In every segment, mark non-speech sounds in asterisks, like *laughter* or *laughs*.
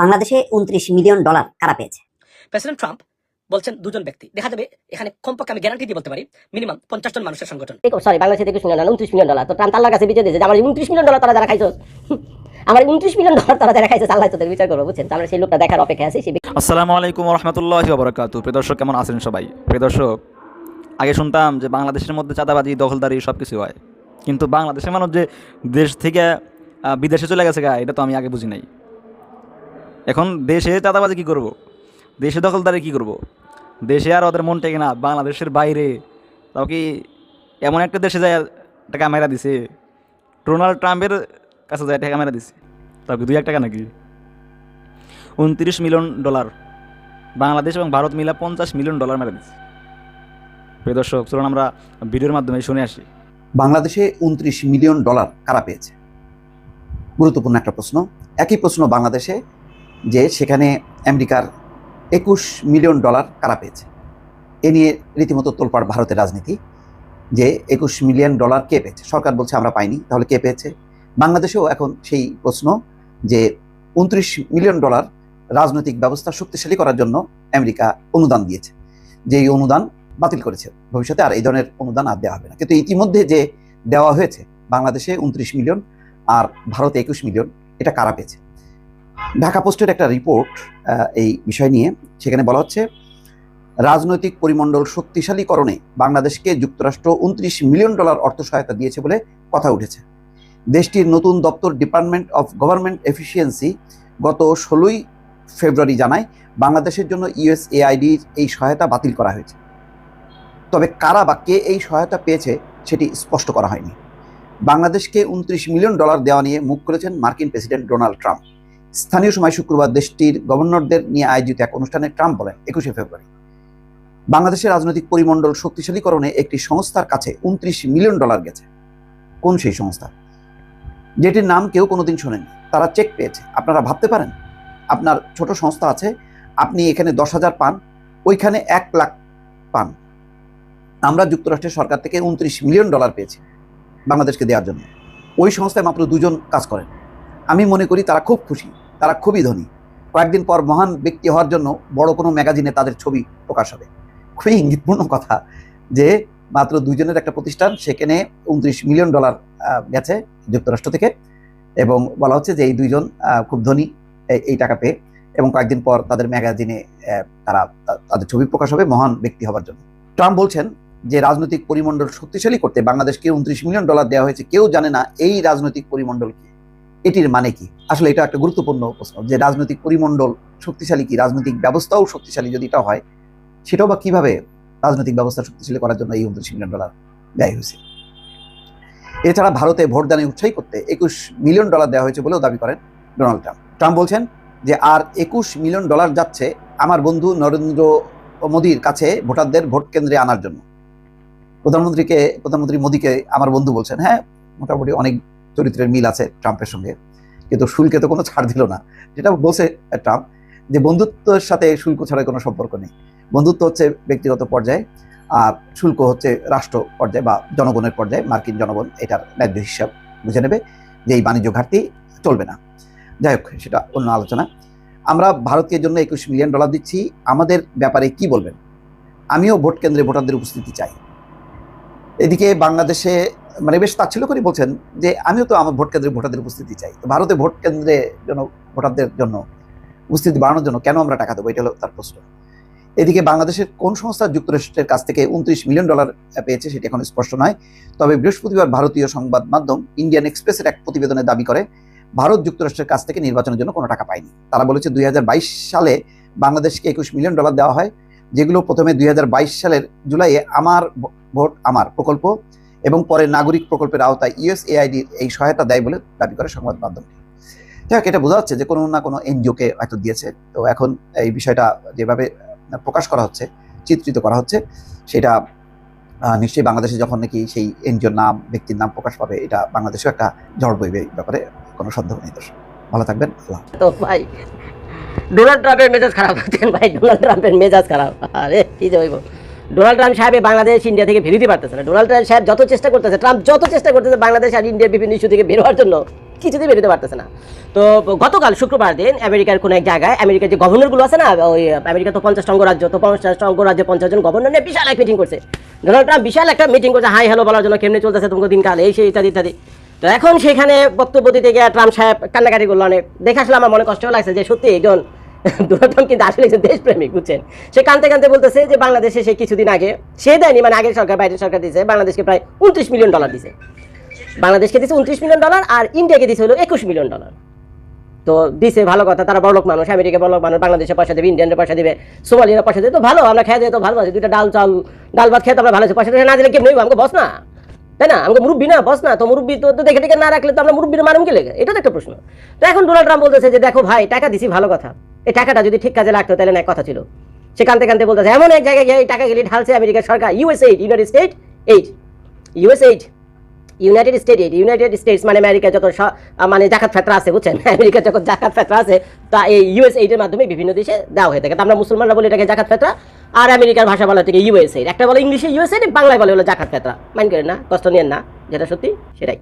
বাংলাদেশে উনত্রিশ million dollar কারা পেয়েছে? প্রেসিডেন্ট ট্রাম্প বলছেন দুজন ব্যক্তি। দেখা যাবে এখানে কমপক্ষে আমি গ্যারান্টি দিয়ে বলতে পারি মিনিমাম পঞ্চাশ জন মানুষের সংগঠন। সরি বাংলাদেশে একুশ মিলিয়ন উনত্রিশ মিলিয়ন ডলার। তো ট্রাম্প আল্লাহর কাছে বিচার দিয়েছে যে আমার উনত্রিশ মিলিয়ন ডলার তারা যারা খাইছো আমার উনত্রিশ মিলিয়ন ডলার তারা যারা খাইছে আল্লাহ তোদের বিচার করব বুঝছেন? তো আমরা সেই লোকটা দেখার অপেক্ষা আছি সেই আসসালামু আলাইকুম রহমতুল্লাহ বরকাতু প্রিয় দর্শক কেমন আছেন সবাই? প্রিয় দর্শক আগে শুনতাম যে বাংলাদেশের মধ্যে চাঁদাবাজি দখলদারি সব কিছু হয়। কিন্তু বাংলাদেশের মানুষ যে দেশ থেকে আহ, বিদেশে চলে গেছে গা এটা তো আমি আগে বুঝি নাই। এখন দেশে চাঁদাবাজি কী করব? দেশে দখলদারি কী করব? দেশে আর ওদের মন টেকে না, বাংলাদেশের বাইরে। তাও কি এমন একটা দেশে যায় একটা ক্যামেরা দিছে? ডোনাল্ড ট্রাম্পের কাছে যায় একটা ক্যামেরা দিছে। তাও কি দুই এক টাকা নাকি? উনত্রিশ মিলিয়ন ডলার। বাংলাদেশ এবং ভারত মিলা পঞ্চাশ মিলিয়ন ডলার মেরে দিচ্ছে প্রিয় দর্শক, চলুন আমরা ভিডিওর মাধ্যমে শুনে আসি। বাংলাদেশে উনত্রিশ মিলিয়ন ডলার কারা পেয়েছে? গুরুত্বপূর্ণ একটা প্রশ্ন। একই প্রশ্ন বাংলাদেশে যে সেখানে আমেরিকার একুশ মিলিয়ন ডলার কারা পেয়েছে? এ নিয়ে রীতিমতো তোলপাড় ভারতের রাজনীতি, যে একুশ মিলিয়ন ডলার কে পেয়েছে? সরকার বলছে, আমরা পাইনি, তাহলে কে পেয়েছে? বাংলাদেশেও এখন সেই প্রশ্ন যে উনত্রিশ মিলিয়ন ডলার রাজনৈতিক ব্যবস্থা শক্তিশালী করার জন্য আমেরিকা অনুদান দিয়েছে। যেই অনুদান বাতিল করেছে ভবিষ্যতে, আর এই ধরনের অনুদান আর দেওয়া হবে না। কিন্তু ইতিমধ্যে যে দেওয়া হয়েছে, বাংলাদেশে উনত্রিশ মিলিয়ন আর ভারতে একুশ মিলিয়ন, এটা কারা পেয়েছে? ঢাকা পোস্টের একটা রিপোর্ট এই বিষয় নিয়ে। সেখানে বলা হচ্ছে, রাজনৈতিক পরিমণ্ডল শক্তিশালীকরণে বাংলাদেশকে যুক্তরাষ্ট্র উনত্রিশ মিলিয়ন ডলার অর্থ সহায়তা দিয়েছে বলে কথা উঠেছে। দেশটির নতুন দপ্তর ডিপার্টমেন্ট অফ গভর্নমেন্ট এফিসিয়েন্সি গত ষোলোই ফেব্রুয়ারি জানায়, বাংলাদেশের জন্য ইউএসএআইডির এই সহায়তা বাতিল করা হয়েছে। তবে কারা বা কে এই সহায়তা পেয়েছে সেটি স্পষ্ট করা হয়নি। বাংলাদেশকে উনত্রিশ মিলিয়ন ডলার দেওয়া নিয়ে মুখ করেছেন মার্কিন প্রেসিডেন্ট ডোনাল্ড ট্রাম্প। স্থানীয় সময় শুক্রবার দেশটির গভর্নরদের নিয়ে আয়োজিত এক অনুষ্ঠানে ট্রাম্প বলেন, একুশে ফেব্রুয়ারি। বাংলাদেশের রাজনৈতিক পরিমণ্ডল শক্তিশালীকরণে একটি সংস্থার কাছে উনত্রিশ মিলিয়ন ডলার গেছে। কোন সেই সংস্থা? যেটির নাম কেউ কোনোদিন শোনেনি তারা চেক পেয়েছে। আপনারা ভাবতে পারেন, আপনার ছোট সংস্থা আছে, আপনি এখানে দশ হাজার পান, ওইখানে এক লাখ পান। আমরা যুক্তরাষ্ট্রের সরকার থেকে উনত্রিশ মিলিয়ন ডলার পেয়েছি বাংলাদেশকে দেওয়ার জন্য। ওই সংস্থায় মাত্র দুজন কাজ করেন। আমি মনে করি তারা খুব খুশি। তারা খুবই ধনী। কয়েকদিন পর মহান ব্যক্তি হওয়ার জন্য বড় কোনো ম্যাগাজিনে তাদের ছবি প্রকাশ হবে। খুবই ইঙ্গিতপূর্ণ কথা যে, মাত্র দুজনের একটা প্রতিষ্ঠান, সেখানে উনত্রিশ মিলিয়ন ডলার গেছে যুক্তরাষ্ট্র থেকে এবং বলা হচ্ছে যে, এই দুইজন খুব ধনী এই- টাকা পেয়ে এবং কয়েকদিন পর তাদের ম্যাগাজিনে তারা তাদের ছবি প্রকাশ হবে মহান ব্যক্তি হওয়ার জন্য। ট্রাম্প বলছেন যে, রাজনৈতিক পরিমণ্ডল শক্তিশালী করতে বাংলাদেশকে উনত্রিশ মিলিয়ন ডলার দেওয়া হয়েছে। কেউ জানে না এই রাজনৈতিক পরিমণ্ডল কি। এটির মানে কি? আসলে এটা একটা গুরুত্বপূর্ণ প্রশ্ন যে রাজনৈতিক পরিমণ্ডল শক্তিশালী কি? রাজনৈতিক ব্যবস্থাও শক্তিশালী যদি এটা হয়, সেটাও বা কীভাবে রাজনৈতিক ব্যবস্থা শক্তিশালী করার জন্য এই উনত্রিশ মিলিয়ন ডলার ব্যয় হয়েছে? এছাড়া ভারতে ভোটদানে উৎসাহী করতে একুশ মিলিয়ন ডলার দেওয়া হয়েছে বলেও দাবি করেন ডোনাল্ড ট্রাম্প। ট্রাম্প বলছেন যে, আর একুশ মিলিয়ন ডলার যাচ্ছে আমার বন্ধু নরেন্দ্র মোদীর কাছে ভোটারদের ভোট কেন্দ্রে আনার জন্য। প্রধানমন্ত্রীকে, প্রধানমন্ত্রী মোদীকে আমার বন্ধু বলছেন হ্যাঁ মোটামুটি অনেক চরিত্রের মিল আছে ট্রাম্পের সঙ্গে। কিন্তু শুল্কে তো কোনো ছাড় দিল না। যেটা বলছে ট্রাম্প, যে বন্ধুত্বের সাথে শুল্ক ছাড়া কোনো সম্পর্ক নেই। বন্ধুত্ব হচ্ছে ব্যক্তিগত পর্যায়ে, আর শুল্ক হচ্ছে রাষ্ট্র পর্যায়ে বা জনগণের পর্যায়ে, মার্কিন জনগণ এটার ন্যায্য হিসাব বুঝে নেবে যে এই বাণিজ্য ঘাটতি চলবে না। যাই হোক, সেটা অন্য আলোচনা। আমরা ভারতের জন্য একুশ মিলিয়ন ডলার দিচ্ছি। আমাদের ব্যাপারে কি বলবেন? আমিও ভোট কেন্দ্রে ভোটারদের উপস্থিতি চাই। এদিকে বাংলাদেশে মানে বেশ তাচ্ছিল্য করে বলছেন যে আমিও তো আমার ভোট কেন্দ্রে ভোটারদের উপস্থিতি চাই। ভারতে ভোট কেন্দ্রে জন্য ভোটারদের জন্য উপস্থিতি বাড়ানোর জন্য কেন আমরা টাকা দেবো? এটা হলো তার প্রশ্ন। এদিকে বাংলাদেশের কোন সংস্থা যুক্তরাষ্ট্রের কাছ থেকে উনত্রিশ মিলিয়ন ডলার পেয়েছে সেটি এখন স্পষ্ট নয়। তবে বৃহস্পতিবার ভারতীয় সংবাদ মাধ্যম ইন্ডিয়ান এক্সপ্রেসের এক প্রতিবেদনে দাবি করে, ভারত যুক্তরাষ্ট্রের কাছ থেকে নির্বাচনের জন্য কোনো টাকা পায়নি। তারা বলেছে দুই হাজার বাইশ সালে বাংলাদেশকে একুশ মিলিয়ন ডলার দেওয়া হয়, যেগুলো প্রথমে দুই হাজার বাইশ সালের জুলাইয়ে আমার ভোট, আমার প্রকল্প এবং পরে নাগরিক প্রকল্পের আওতায় ইউএসএআইডির এই সহায়তা দেয় বলে দাবি করে সংবাদ মাধ্যমটি। যাই হোক, এটা বোঝা যাচ্ছে যে কোনো না কোনো এনজিওকে হয়তো দিয়েছে। তো এখন এই বিষয়টা যেভাবে প্রকাশ করা হচ্ছে চিত্রিত করা হচ্ছে সেটা নিশ্চয়ই বাংলাদেশে যখন নাকি সেই এনজিওর নাম ব্যক্তির নাম প্রকাশ পাবে এটা বাংলাদেশেও একটা ঝড় বইবে এই ব্যাপারে কোনো সন্দেহ নেই দর্শক। ভালো থাকবেন আল্লাহ তো ভাই ডোনাল্ড ট্রাম্পের মেজাজ খারাপ। ভাই ডোনাল্ড ট্রাম্পের মেজাজ খারাপ? আরে কি যে হইব? ডোনাল্ড ট্রাম্প সাহেব বাংলাদেশ, ইন্ডিয়া থেকে বেরোতে পারতেছে না। ডোনাল্ড ট্রাম্প সাহেব যত চেষ্টা করতেছে, ট্রাম্প যত চেষ্টা করতেছে বাংলাদেশ আর ইন্ডিয়ার বিভিন্ন ইস্যু থেকে বের হওয়ার জন্য, কিছুতেই বেরোতে পারতেছে না। তো গতকাল শুক্রবার দিন আমেরিকার কোনো এক জায়গায় আমেরিকার যে গভর্নরগুলো আছে না, ওই আমেরিকা তো পঞ্চাশ অঙ্গরাজ্য তো পঞ্চাশ অঙ্গরাজ্যে পঞ্চাশ জন গভর্নর নিয়ে বিশাল এক মিটিং করছে। ডোনাল্ড ট্রাম্প বিশাল একটা মিটিং করছে, হাই হ্যালো বলার জন্য কেমনে চলতেছে তোমাকে দিনকাল, এই সেই ইত্যাদি ইত্যাদি। তো এখন সেখানে বক্তব্য দিতে গিয়ে ট্রাম্প সাহেব কান্নাকাটি করল অনেক দেখে আসলে আমার মনে কষ্ট লাগছে যে সত্যি একজন *laughs* ডোনাল্ড কিন্তু আসলে একজন দেশপ্রেমিক, বুঝছেন? সে কানতে কানতে বলতেছে যে বাংলাদেশে সে কিছুদিন আগে, সে দেয়নি মানে আগের সরকার, বাইরের সরকার দিয়েছে, বাংলাদেশকে প্রায় উনত্রিশ মিলিয়ন ডলার দিছে বাংলাদেশকে দিছে উনত্রিশ মিলিয়ন ডলার আর ইন্ডিয়াকে দিছে হলো একুশ মিলিয়ন ডলার। তো দিছে, ভালো কথা, তারা বড়লোক মানুষ, আমেরিকা বড়লোক মানুষ, বাংলাদেশে পয়সা দেবে, ইন্ডিয়ানরা পয়সা দেবে, সোমালিরা পয়সা দেবে, তো ভালো, আমরা খেয়ে দিয়ে তো ভালো আছে দুইটা ডাল চাল, ডাল ভাত খেয়ে তো আমরা ভালো আছি, পয়সা না দিলে কেমন আমাকে বস না। তাই না? আমাকে মুরব্বী না বস না, তো মুরব্বী তো দেখে দেখে না রাখলে তো আমরা মুরব্বীর মারুম কি লেগে? এটা তো একটা প্রশ্ন। তো এখন ডোনাল্ড ট্রাম্প বলতেছে যে, দেখো ভাই, টাকা দিছি, ভালো কথা। এই টাকাটা যদি ঠিক কাজে লাগতো, তাহলে না কথা ছিল। সে কানতে কানতে বলতেছে, এমন এক জায়গায় গিয়ে এই টাকা গেলে ঢালছে আমেরিকার সরকার US aid united state aid US aid united state united states মানে আমেরিকা যত মানে জাকাত ফেতরা আছে, বুঝছেন? *laughs* আমেরিকা যখন জাকাত ফেতরা আছে, তা এই ইউএস এইডের মাধ্যমে বিভিন্ন দেশে দেওয়া হয়ে থাকে। তা আমরা মুসলমানরা বলি এটাকে জাকাত ফেতরা, আর আমেরিকার ভাষা বলা থেকে ইউএস এইড একটা বলে ইংলিশে ইউএস এইড বাংলায় বলে হলো জাকাত ফেতরা। মাইন্ড করেন না, কষ্ট নিয়েন না, যেটা সত্যি সেটাই।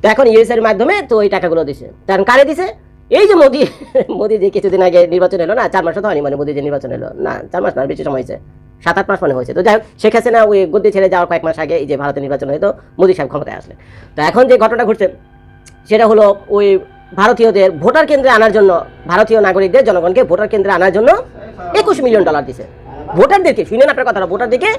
তো এখন ইউএস এর মাধ্যমে তো ওই টাকাগুলো দিছে। তখন কারে দিছে? এই যে মোদি। *laughs* মোদি যে কিছুদিন আগে নির্বাচন এলো না, চার মাস তো হয়নি মানে মোদি যে নির্বাচন এলো। না, চার মাস না, বেশি সময় হয়েছে। সাত, আট মাস মানে হয়েছে। তো যাই হোক, শেখ হাসিনা ওই গদ্দি ছেড়ে যাওয়ার কয়েক মাস আগে এই যে ভারতের নির্বাচন হয়তো মোদি সাহেব ক্ষমতায় আসলেন। তো এখন যে ঘটনা ঘটছে, সেটা হলো ওই ভারতীয়দের ভোটার কেন্দ্রে আনার জন্য, ভারতীয় নাগরিকদের জনগণকে ভোটার কেন্দ্রে আনার জন্য একুশ মিলিয়ন ডলার দিছে। ভোটারদেরকে, শুনেন আপনার কথাটা, ভোটারদেরকে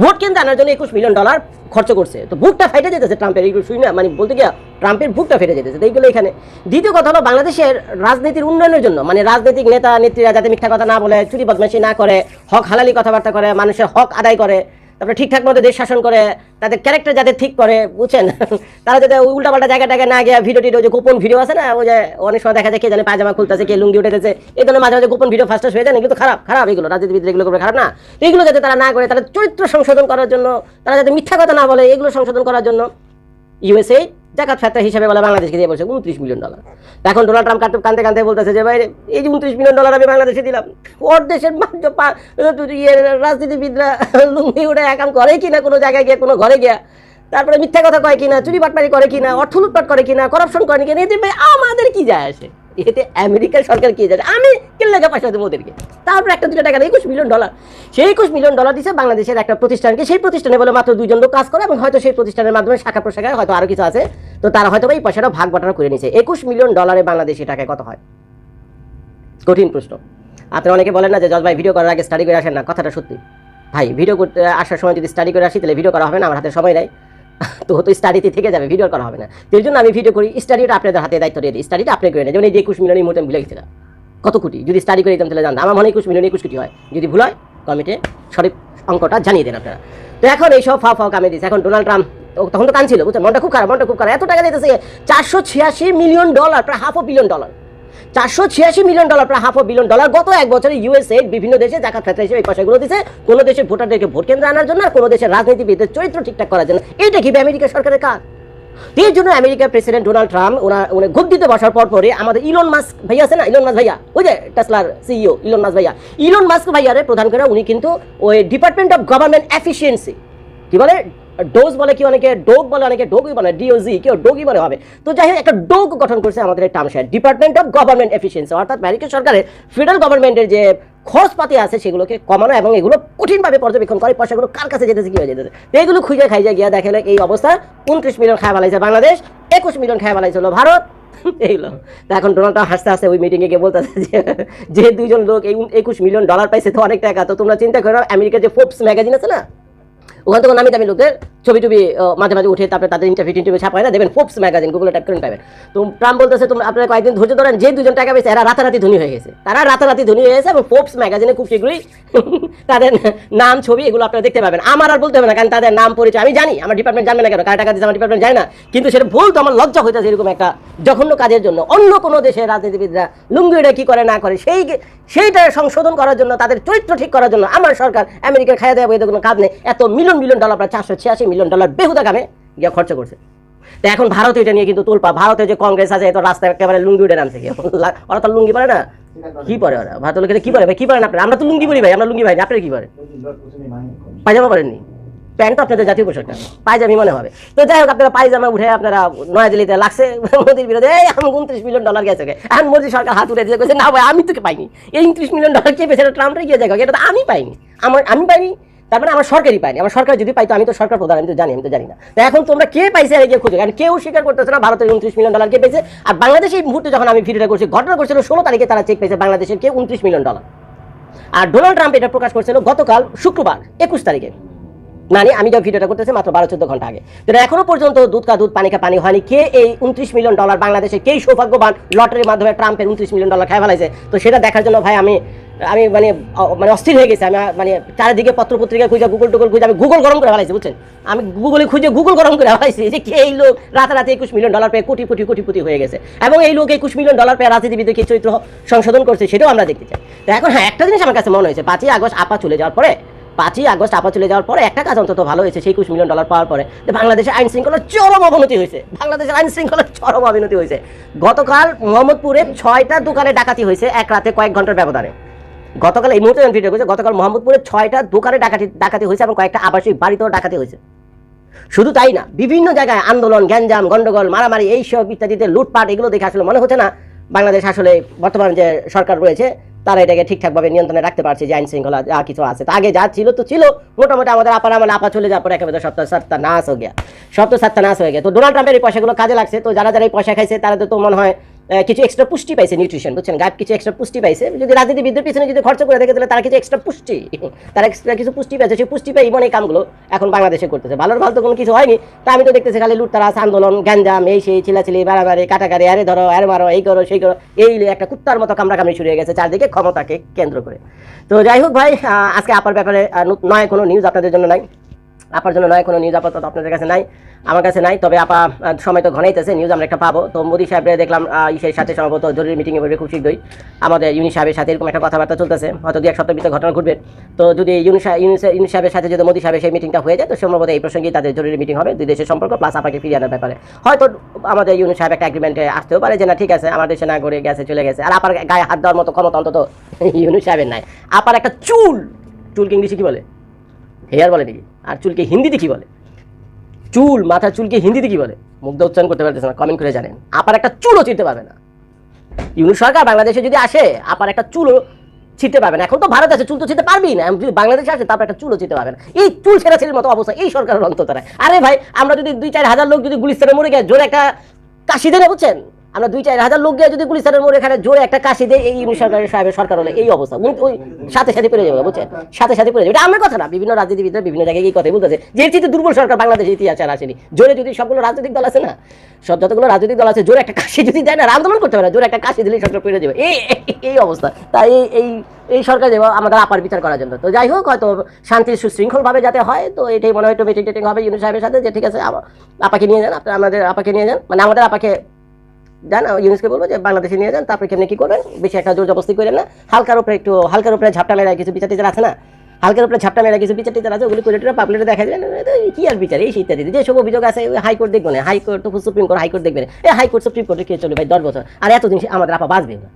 ভোট কেন্দ্রে আনার জন্য একুশ মিলিয়ন ডলার খরচ করছে। তো বুকটা ফেটে যেতেছে ট্রাম্পের এইগুলো শুই না মানে বলতে গিয়ে ট্রাম্পের বুকটা ফেটে যেতেছে তো এইগুলো এখানে। দ্বিতীয় কথা হলো বাংলাদেশের রাজনীতির উন্নয়নের জন্য মানে রাজনৈতিক নেতা, নেত্রীরা যাতে মিথ্যা কথা না বলে, চুরি বদমাশি না করে, হক হালালি কথাবার্তা করে, মানুষের হক আদায় করে তারপরে ঠিকঠাক মতো দেশ শাসন করে তাদের ক্যারেক্টার যাতে ঠিক করে বুঝছেন? *laughs* তারা যাতে উল্টাপাল্টা জায়গা টায়গায় না গিয়ে ভিডিও টিডিও যে গোপন ভিডিও আছে না ওই যে অনেক সময় দেখা যায় কে জানে পায়জামা খুলতেছে কে লুঙ্গি উঠেছে এই ধরনের মাঝে মাঝে গোপন ভিডিও ফার্স্ট হয়ে যায় না, কিন্তু খারাপ খারাপ এগুলো রাজনীতিবিদ এগুলো করে খারাপ না। এগুলো যাতে তারা না করে তারা চরিত্র সংশোধন করার জন্য তারা যাতে মিথ্যা কথা না বলে এগুলো সংশোধন করার জন্য ইউএসএ জাকাত ফেতা হিসাবে বলে বাংলাদেশকে দিয়ে বলছে উনত্রিশ মিলিয়ন ডলার। এখন ডোনাল্ড ট্রাম্প কাটতে কানতে কানতে বলতেছে যে ভাই এই যে উনত্রিশ মিলিয়ন ডলার আমি বাংলাদেশে দিলাম, ওর দেশের ইয়ে রাজনীতিবিদরা লুঙ্গি উঠে একাম করে কিনা কোনো জায়গায় গিয়ে, কোনো ঘরে গিয়া? তারপরে মিথ্যা কথা কয় কিনা চুরি বাটপারি করে কিনা, অর্থ লুটপাট করে কিনা করাপশন করে কিনা এতে আমাদের কি যায় আসে? এতে আমেরিকার সরকার কি আসে? আমি কেন লেখা পয়সা দেবো ওদেরকে? তারপর একটা দুটো টাকা একুশ মিলিয়ন ডলার। সেই একুশ মিলিয়ন ডলার দিচ্ছে বাংলাদেশের একটা প্রতিষ্ঠানকে। সেই প্রতিষ্ঠানে বলে মাত্র দুইজন লোক কাজ করে এবং হয়তো সেই প্রতিষ্ঠানের মাধ্যমে শাখা প্রশাখায় হয়তো আরও কিছু আছে। তো তারা হয়তো এই পয়সাটা ভাগ বাটারা করে নিয়েছে। একুশ মিলিয়ন ডলারে বাংলাদেশি টাকায় কত হয়? কঠিন প্রশ্ন। আপনি অনেকে বলেন না যে, জজ ভাই ভিডিও করার আগে স্টাডি করে আসেন না। কথাটা সত্যি। ভাই ভিডিও করতে আসার সময় যদি স্টাডি করে আসি, তাহলে ভিডিও করা হবে না, আমার হাতে সময় নাই। *laughs* তো তো স্টাডিতে থেকে যাবে ভিডিও করা হবে না। এই জন্য আমি ভিডিও করি স্টাডিটা আপনাদের হাতে দায়িত্ব দিয়ে দিই। স্টাডিটা আপনি করে নেন যেমন এই যে একুশ মিলিয়ন এই মুহূর্তে আমি ভুলে গেছিলাম। কত কোটি? যদি স্টাডি করে দিতাম তাহলে জানতাম। আমার মনে হয় একুশ মিলিয়ন একুশ কোটি হয়। যদি ভুল হয় কমিটে সঠিক অঙ্কটা জানিয়ে দেন আপনারা। তো এখন এইসব ফাও ফাও কামে দিচ্ছে এখন ডোনাল্ড ট্রাম্প ও তখন তো কানছিল বুঝছেন? মনটা খুব খারাপ, মনটা খুব খারাপ। এত টাকা দিতেছে চারশো ছিয়াশি মিলিয়ন ডলার প্রায় হাফ বিলিয়ন ডলার চারশো ছিয়াশি মিলিয়ন ডলার, প্রায় হাফ বিলিয়ন ডলার গত এক বছরে ইউএসএ বিভিন্ন দেশে জাকাত ফেতরা হিসেবে এই পয়সাগুলো দিচ্ছে কোনো দেশের ভোটারদেরকে ভোট কেন্দ্রে আনার জন্য আর কোনো দেশের রাজনীতিবিদদের চরিত্র ঠিকঠাক করার জন্য। এইটা কি আমেরিকা সরকারের কাজ? এর জন্য আমেরিকার প্রেসিডেন্ট ডোনাল্ড ট্রাম্প ওনার উনি দিতে বসার পর পরে আমাদের ইলন মাস্ক ভাইয়া আছে না? ইলন মাস্ক ভাইয়া? ওই যে টেসলার সিইও ইলন মাস্ক ভাইয়া। ইলন মাস্ক ভাইয়ারে প্রধান করে উনি কিন্তু ওই ডিপার্টমেন্ট অফ গভর্নমেন্ট এফিসিয়েন্সি কি বলে? ডোজ বলে কি অনেকে ডোগ বলে অনেকে ডোগই বলে ডিওজি কেউ ডোগই বলে হবে। তো যাই হোক, একটা ডোগ গঠন করছে আমাদের এই টার্মশের ডিপার্টমেন্ট অফ গভর্নমেন্ট এফিসিয়েন্সি অর্থাৎ আমেরিকা সরকারের ফেডারেল গভর্নমেন্টের যে খরচপাতি আছে, সেগুলোকে কমানো এবং এগুলো কঠিনভাবে পর্যবেক্ষণ করে, পয়সাগুলো কার কাছে যেতেছে, কি হয়ে যেতেছে? তো এগুলো খুঁজে খাইজে গিয়া দেখে এই অবস্থা, উনত্রিশ মিলিয়ন খায় বালাইছে বাংলাদেশ, একুশ মিলিয়ন খায় বালাইছে হলো ভারত। *laughs* এইগুলো এখন ডোনাল্ড ট্রাম্প হাসতে হাসতে ওই মিটিংয়ে গিয়ে বলতেছে যে যে দুইজন লোক এই একুশ মিলিয়ন ডলার পাইছে তো অনেক টাকা, তো তোমরা চিন্তা করো, আমেরিকার যে ফোর্বস ম্যাগাজিন আছে না ওখান থেকে নামি দামি লোকদের ছবি টবি মাঝে মাঝে উঠে তারপরে তাদের ইন্টারভিউ ইন্টারভিউ ছাপায় না? দেখবেন ফোর্বস ম্যাগাজিন গুগলে টাইপ করে পাবেন তো ট্রাম্প বলতেছে, তোমরা আপনারা কয়েকদিন ধৈর্য ধরেন, যে দুজন টাকা পেয়েছে, এরা রাতারাতি ধনী হয়ে গেছে। তারা রাতারাতি ধনী হয়ে গেছে এবং ফোর্বস ম্যাগাজিনে খুব শীঘ্রই *laughs* তাদের নাম, ছবি এগুলো আপনারা দেখতে পাবেন। আমার আর বলতে হবে না, কারণ তাদের নাম, পরিচয় আমি জানি, আমার ডিপার্টমেন্ট জানবে না কেন, কার টাকা দিচ্ছে আমার ডিপার্টমেন্ট জানে না। কিন্তু সেটা বলতে আমার লজ্জা হইতেছে এরকম একটা জঘন্য কাজের জন্য। অন্য কোনো দেশের রাজনীতিবিদরা লুঙ্গিটা কি করে, না করে, সেই সেইটা সংশোধন করার জন্য, তাদের চরিত্র ঠিক করার জন্য আমার সরকার আমেরিকার খায় দেওয়া বৈধ কোনো কাজ নেই। এত মিলিয়ন মিলিয়ন ডলার প্রায় চারশো ছিয়াশি মিলিয়ন ডলার বেহুদা কামে গিয়ে খরচা করছে। তো এখন ভারত এটা নিয়ে কিন্তু তোলপা ভারতে যে কংগ্রেস আছে, এত রাস্তায় একেবারে লুঙ্গি উঠে নামছে। ওরা তো লুঙ্গি পারে না? কি পারে ওরা? ভারতের লোকের কি পরে ভাই? কি পারেন আপনারা আমরা তো লুঙ্গি পরি ভাই, আমরা লুঙ্গি ভাই আপনারা কি পরে? পায়জামা পরেননি? প্যান্ট আপনাদের জাতীয় পোশাক না পায়জামি মনে হবে। তো যাই হোক আপনারা পায়জামা উঠে আপনারা নয়াদিল্লিতে লাগছে মোদির বিরোধে এই আমি উনত্রিশ মিলিয়ন ডলার গেছে গে। এখন মোদি সরকার হাত উঠে দিয়ে কইছে, না ভাই আমি তোকে পাইনি। এই উনত্রিশ মিলিয়ন ডলার কে পেয়েছে ট্রাম্পরে গিয়ে জায়গা এটা তো আমি পাইনি। আমার আমি পাইনি তার মানে আমার সরকারই পাইনি আমার সরকার যদি পাইতো আমি তো সরকার প্রধান আমি তো জানি আমি তো জানি না। তো এখন তোমরা কে পাইছে আর গিয়ে খুঁজো? কারণ কেউ স্বীকার করতেছে না ভারতের উনত্রিশ মিলিয়ন ডলার কে পেয়েছে। আর বাংলাদেশে এই মুহূর্তে যখন আমি ভিডিওটা করছি ঘটনা করছিল ষোলো তারিখে তারা চেক পেয়েছে বাংলাদেশের কে উনত্রিশ মিলিয়ন ডলার আর ডোনাল্ড ট্রাম্প এটা প্রকাশ করছিল গতকাল শুক্রবার একুশ তারিখে। মানে আমি যা ভিডিওটা করতেছি মাত্র বারো, চোদ্দ ঘণ্টা আগে। তো এখনও পর্যন্ত দুধ কা দুধ, পানি কা পানি হয়নি। কে এই উনত্রিশ মিলিয়ন ডলার বাংলাদেশে কে সৌভাগ্যবান লটারির মাধ্যমে ট্রাম্পের উনত্রিশ মিলিয়ন ডলার খাই ফেলাইছে? তো সেটা দেখার জন্য ভাই আমি আমি মানে মানে অস্থির হয়ে গেছি। আমি মানে চারিদিকে পত্র পত্রিকা খুঁজে গুগল টুগল খুঁজে, আমি গুগল গরম করে ফেলাইছি, বুঝছেন? আমি গুগলে খুঁজে গুগল গরম করে ফেলাইছি যে কে এই লোক রাতারাতি একুশ মিলিয়ন ডলার পেয়ে কোটি কোটি কোটিপতি হয়ে গেছে। এবং এই লোক একুশ মিলিয়ন ডলার পেয়ে রাজনীতিবিদকে কি চরিত্র সংশোধন করছে, সেটাও আমরা দেখতে চাই। তো এখন হ্যাঁ একটা জিনিস আমার কাছে মনে হয়েছে, পাঁচই আগস্ট আপা চলে যাওয়ার পরে পাঁচই আগস্ট আপা চলে যাওয়ার পরে একটা কাজ অন্তত ভালো হয়েছে, সেই মিলিয়ন ডলার পাওয়ার পরে যে বাংলাদেশের আইন শৃঙ্খলার চরম অবনতি হয়েছে। বাংলাদেশের আইন শৃঙ্খলার চরম অবনতি হয়েছে। গতকাল মোহাম্মদপুরে ছয়টা দোকানে ডাকাতি হয়েছে এক রাতে কয়েক ঘণ্টার ব্যবধানে। গতকাল এই মুহূর্তে ভিডিও করেছি, গতকাল মোহাম্মদপুরে ছয়টা দোকানে ডাকাতি ডাকাতি হয়েছে এবং কয়েকটা আবাসিক বাড়িতেও ডাকাতি হয়েছে। শুধু তাই না, বিভিন্ন জায়গায় আন্দোলন, গ্যাঞ্জাম, গন্ডগোল, মারামারি, এইসব ইত্যাদিতে লুটপাট, এগুলো দেখে আসলে মনে হচ্ছে না বাংলাদেশ আসলে বর্তমান যে সরকার রয়েছে তারা এটাকে ঠিকঠাকভাবে নিয়ন্ত্রণে রাখতে পারছে, যে আইন শৃঙ্খলা যা কিছু আছে। আগে যা ছিল তো ছিল, মোটামুটি আমাদের আপার আমলে আপা চলে যাওয়ার পর একেবারে সপ্তাহ সাতটা নাশ হয়ে গিয়া সপ্তাহ সাতটা নাশ হয়ে গেছে। তো ডোনাল্ড ট্রাম্পের এই পয়সাগুলো কাজে লাগছে। তো যারা যারা এই পয়সা খাইছে, তারা তো মনে হয় কিছু এক্সট্রা পুষ্টি পাইছে নিউট্রিশন বুঝছেন? গায়ে কিছু এক্সট্রা পুষ্টি পাইছে। যদি রাজনীতিবিদদের পিছনে যদি খরচ করে দেখে তাহলে তারা কিছু এক্সট্রা পুষ্টি। *laughs* তারা এক্সট্রা কিছু পুষ্টি পাইছে। সেই পুষ্টি পেয়ে ইমন এই কামগুলো এখন বাংলাদেশে করতেছে। ভালোর ভালো তো কোনো কিছু হয়নি। তা আমি তো দেখতেছি খালি লুটতারাস আন্দোলন, গ্যাঞ্জাম, এই সেই চিলাচিলি বাড়াবাড়ি কাটাকারি আরে ধরো, আরে মারো, এই করো, সেই করো। এই একটা কুত্তার মতো কামড়া কামড়ি শুরু হয়ে গেছে চারদিকে ক্ষমতাকে কেন্দ্র করে। তো যাই হোক ভাই আজকে আপার ব্যাপারে নয় কোনো নিউজ আপনাদের জন্য নাই। আপার জন্য নয়, কোনো নিউজ আপাতত আপনাদের কাছে নাই, আমার কাছে নাই। তবে আপা সময় তো ঘনাইতেছে নিউজ আমরা একটা পাবো। তো মোদী সাহেবরে দেখলাম ইসের সাথে সম্ভবত জরুরি মিটিংয়ে বসে খুব শীঘ্রই। আমাদের ইউনি সাহেবের সাথে এরকম একটা কথাবার্তা চলতেছে। হয়তো দু এক সপ্তাহের ভিতরে ঘটনা ঘটবে। তো যদি ইউনি সাহেব ইউনি সাহেবের সাথে যদি মোদী সাহেবের সেই মিটিংটা হয়ে যায়, তো সম্ভবত এই প্রসঙ্গে তাদের জরুরি মিটিং হবে দুই দেশের সম্পর্ক প্লাস আপাকে ফিরিয়ে আনার ব্যাপারে। হয়তো আমাদের ইউনি সাহেব একটা এগ্রিমেন্টে আসতেও পারে যে, না, ঠিক আছে আমাদের দেশে না করে গেছে, চলে গেছে। আর আপার গায়ে হাত দেওয়ার মতো ক্ষমতা অন্তত ইউনি সাহেবের নাই। আপার একটা চুল চুলকে ইংলিশে কি বলে? হেয়ার বলে নাকি? আর চুলকে হিন্দিতে কি বলে? চুল, মাথার চুলকে হিন্দিতে কি বলে? মুগ্ধ উচ্চারণ করতে পারতেছে না কমেন্ট করে জানেন। আপার একটা চুলও চিনতে পারবে না। ইউনুস সরকার বাংলাদেশে যদি আসে, আপার একটা চুলও ছিটতে পারবে না। এখন তো ভারত আছে, চুল তো ছিটতে পারবেই না। যদি বাংলাদেশে আসে, তারপর একটা চুলও ছিটতে পারবে না। এই চুল ছেঁড়াছির মতো অবস্থা এই সরকারের অন্ততারায়। আরে ভাই, আমরা যদি দুই চার হাজার লোক যদি গুলিস্তানে মরে গিয়ে জোরে একটা কাশি দেয় বুঝছেন? আমরা দুই চার হাজার লোক গিয়ে যদি গুলিস্তানের মোড়ে এখানে জোরে একটা কাশি দেয় এই সরকারের সাহেবের সরকার হলে এই অবস্থা। উনি ওই সাথে সাথে পেরে যাবে, বুঝছেন? সাথে সাথে পেরে যাবে। এটা আমার কথা না, বিভিন্ন রাজনীতিবিদরা বিভিন্ন জায়গায় এই কথাই বলতেছে। যে চেয়ে দুর্বল সরকার বাংলাদেশের ইতিহাসে আর আসেনি, জোরে যদি সবগুলো রাজনৈতিক দল আছে না, সব যতগুলো রাজনৈতিক দল আছে, জোরে একটা কাশি যদি দেয় না আন্দোলন করতে পারে জোরে একটা কাশি দিলেই সরকার পেরে যাবে। এই, এই- অবস্থা। তাই এই এই সরকার যাব আমাদের আপার বিচার করার জন্য। তো যাই হোক, হয়তো শান্তি সুশৃঙ্খলভাবে যাতে হয়, তো এটাই মনে হয়, একটু মিটিং টিটিং হবে ইউনুস সাহেবের সাথে, যে ঠিক আছে আপাকে নিয়ে যান, আপনারা আমাদের আপাকে নিয়ে যান। মানে আমাদের আপাকে যান ইউনিসকে বলব যে বাংলাদেশে নিয়ে যান, তারপরে কেমনি কি করবেন? বেশি একটা জোর জবস্তি করেন না। হালকার উপরে একটু, হালকার উপরে ঝাপটা লাগাই কিছু বিচার টিচার আছে না? হালকার উপরে ঝাপটা মেলা কিছু বিচার টিচার আছে, ওগুলি করে পাবলিকে দেখা যাবে কি আর বিচার, এই ইত্যাদি। যে সব অভিযোগ আছে হাইকোর্ট দেখবেন হাইকোর্ট তো সুপ্রিম কোর্ট হাইকোর্ট দেখবেন এই হাইকোর্ট সুপ্রিম কোর্টে কে চলে ভাই, দশ বছর? আর এতদিন আমাদের আপা বাঁচবে না।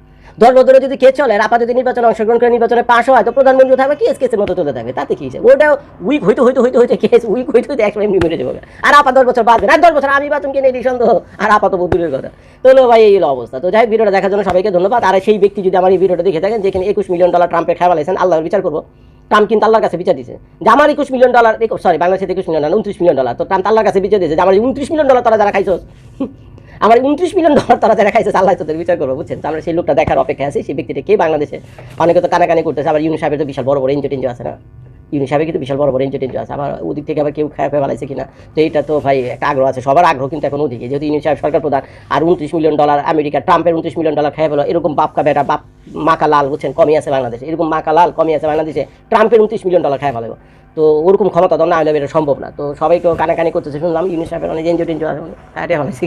বছরে যদি কে চলে আপা যদি নির্বাচনে অংশগ্রহণ করে নির্বাচনে পাশ হয়, তো প্রধানমন্ত্রী থাকবে কেস কেসের মতো চলে থাকবে তাতে কি ওটা উইক হইতে হইতে হইতে হইতে কেস উইক হইতে হইতে একসময় এমনি মেরে যাবে। আর আপা দশ বছর বাঁচবে আর দশ বছর আমি বাঁচুন কিনে এই সন্দেহ আর আপা তো কথা। তো ভাই, এই অবস্থা। তো যাই ভিডিওটা দেখার জন্য সবাইকে ধন্যবাদ। আর সেই ব্যক্তি যদি আমার এই ভিডিওটা দেখে থাকেন, যেখানে একুশ মিলিয়ন ডলার ট্রাম্পে খেয়া লাইছেন আল্লাহর বিচার করব। ট্রাম্প কিন্তু আল্লাহর কাছে বিচার দিয়েছে। যে আমার একুশ মিলিয়ন ডলার সরি বাংলাদেশে একুশ মিলিয়ন ডলার উনত্রিশ মিলিয়ন ডলার তো ট্রাম্প আল্লাহর কাছে বিচার দিয়েছে। যে আমার উনত্রিশ মিলিয়ন ডলার তারা যারা খাইছো আমার উনত্রিশ মিলিয়ন ডলার তারা যারা খাইছে, আল্লাহ তাদের বিচার করব, বুঝছেন? তো আমরা সেই লোকটা দেখার অপেক্ষা আছে সেই ব্যক্তিটা কে বাংলাদেশে? অনেকে তো কানাকানি করতেছে, আবার ইউনি সাহেবের তো বিশাল বড় বড় এনজো টেনজো আছে না? ইউনি সাহেবের কিন্তু বিশাল বড় বড় এনজো টেনজো আছে, আবার ওদিক থেকে আবার কেউ খায় ফেলাইছে কিনা? তো এইটা তো ভাই একটা আগ্রহ আছে, সবার আগ্রহ কিন্তু এখন ওদিকে। যেহেতু ইউনি সাহেব সরকার প্রধান, আর উনত্রিশ মিলিয়ন ডলার আমেরিকা, ট্রাম্পের উনত্রিশ মিলিয়ন ডলার খেয়ে ফেলো, এরকম বাপকা বেটা, বাপ মাকা লাল, বুঝছেন? কমই আছে বাংলাদেশে। এরকম মাকা লাল, কমই আছে বাংলাদেশে, ট্রাম্পের উনত্রিশ মিলিয়ন ডলার খেয়ে ফেলো। তো ওরকম ক্ষমতা তো না হলে এটা সম্ভব না। তো সবাই কেউ কানাকানি করতেছে, শুনলাম ইউনি সাহেবের অনেক এনজো টেনজো আছে এটা হয়েছে